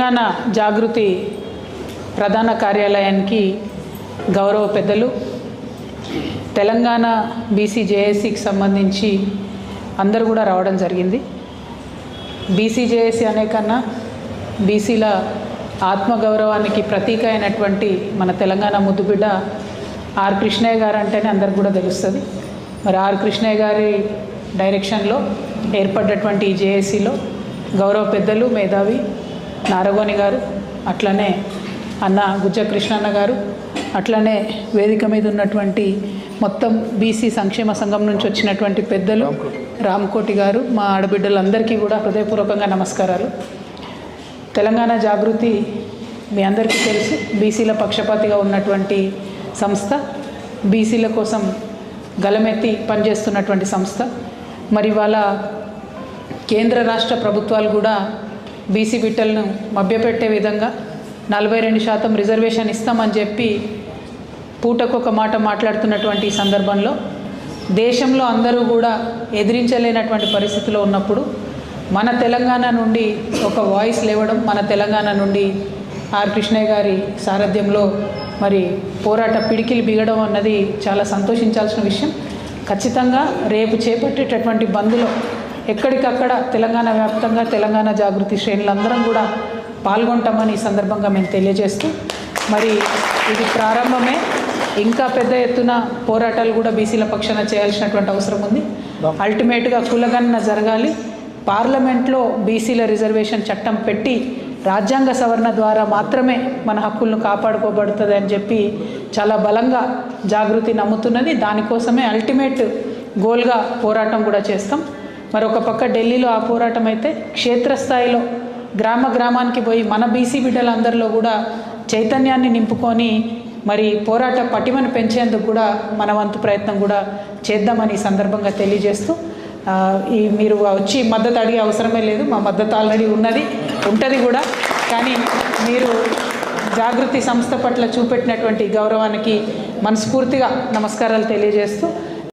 తెలంగాణ జాగృతి ప్రధాన కార్యాలయానికి గౌరవ పెద్దలు తెలంగాణ బీసీజేఏసీకి సంబంధించి అందరూ కూడా రావడం జరిగింది. బీసీజేఏసీ అనే కన్నా బీసీల ఆత్మగౌరవానికి ప్రతీక అయినటువంటి మన తెలంగాణ ముద్దుబిడ్డ ఆర్ కృష్ణయ్య గారు అంటేనే అందరికి కూడా తెలుస్తుంది. మరి ఆర్ కృష్ణయ్య గారి డైరెక్షన్లో ఏర్పడ్డటువంటి ఈ జేఏసీలో గౌరవ పెద్దలు మేధావి నారగోని గారు అట్లనే అన్న గుజ్జ కృష్ణన్న గారు అట్లనే వేదిక మీద ఉన్నటువంటి మొత్తం బీసీ సంక్షేమ సంఘం నుంచి వచ్చినటువంటి పెద్దలు రామకోటి గారు మా ఆడబిడ్డలందరికీ కూడా హృదయపూర్వకంగా నమస్కారాలు. తెలంగాణ జాగృతి మీ అందరికీ తెలుసు బీసీల పక్షపాతిగా ఉన్నటువంటి సంస్థ బీసీల కోసం గలమెత్తి పనిచేస్తున్నటువంటి సంస్థ. మరి వాళ్ళ కేంద్ర రాష్ట్ర ప్రభుత్వాలు కూడా బీసీ బిడ్డలను మభ్యపెట్టే విధంగా నలభై రెండు శాతం రిజర్వేషన్ ఇస్తామని చెప్పి పూటకొక మాట మాట్లాడుతున్నటువంటి ఈ సందర్భంలో దేశంలో అందరూ కూడా ఎదిరించలేనటువంటి పరిస్థితిలో ఉన్నప్పుడు మన తెలంగాణ నుండి ఒక వాయిస్ లేవడం మన తెలంగాణ నుండి ఆర్ కృష్ణయ్య గారి సారథ్యంలో మరి పోరాట పిడికిలు బిగడం అన్నది చాలా సంతోషించాల్సిన విషయం. ఖచ్చితంగా రేపు చేపట్టేటటువంటి బంద్లో ఎక్కడికక్కడ తెలంగాణ వ్యాప్తంగా తెలంగాణ జాగృతి శ్రేణులందరం కూడా పాల్గొంటామని ఈ సందర్భంగా మేము తెలియజేస్తూ మరి ఇది ప్రారంభమే. ఇంకా పెద్ద ఎత్తున పోరాటాలు కూడా బీసీల పక్షాన చేయాల్సినటువంటి అవసరం ఉంది. అల్టిమేట్గా కులగణన జరగాలి. పార్లమెంట్లో బీసీల రిజర్వేషన్ చట్టం పెట్టి రాజ్యాంగ సవరణ ద్వారా మాత్రమే మన హక్కులను కాపాడుకోబడుతుంది అని చెప్పి చాలా బలంగా జాగృతి నమ్ముతున్నది. దానికోసమే అల్టిమేట్ గోల్గా పోరాటం కూడా చేస్తాం. మరొక పక్క ఢిల్లీలో ఆ పోరాటం అయితే క్షేత్రస్థాయిలో గ్రామ గ్రామానికి పోయి మన బీసీ బిడ్డలందరిలో కూడా చైతన్యాన్ని నింపుకొని మరి పోరాట పటిమను పెంచేందుకు కూడా మన వంతు ప్రయత్నం కూడా చేద్దామని ఈ సందర్భంగా తెలియజేస్తూ ఈ మీరు వచ్చి మద్దతు అడిగే అవసరమే లేదు మా మద్దతు ఆల్రెడీ ఉన్నది ఉంటుంది కూడా. కానీ మీరు జాగృతి సంస్థ పట్ల చూపెట్టినటువంటి గౌరవానికి మనస్ఫూర్తిగా నమస్కారాలు తెలియజేస్తూ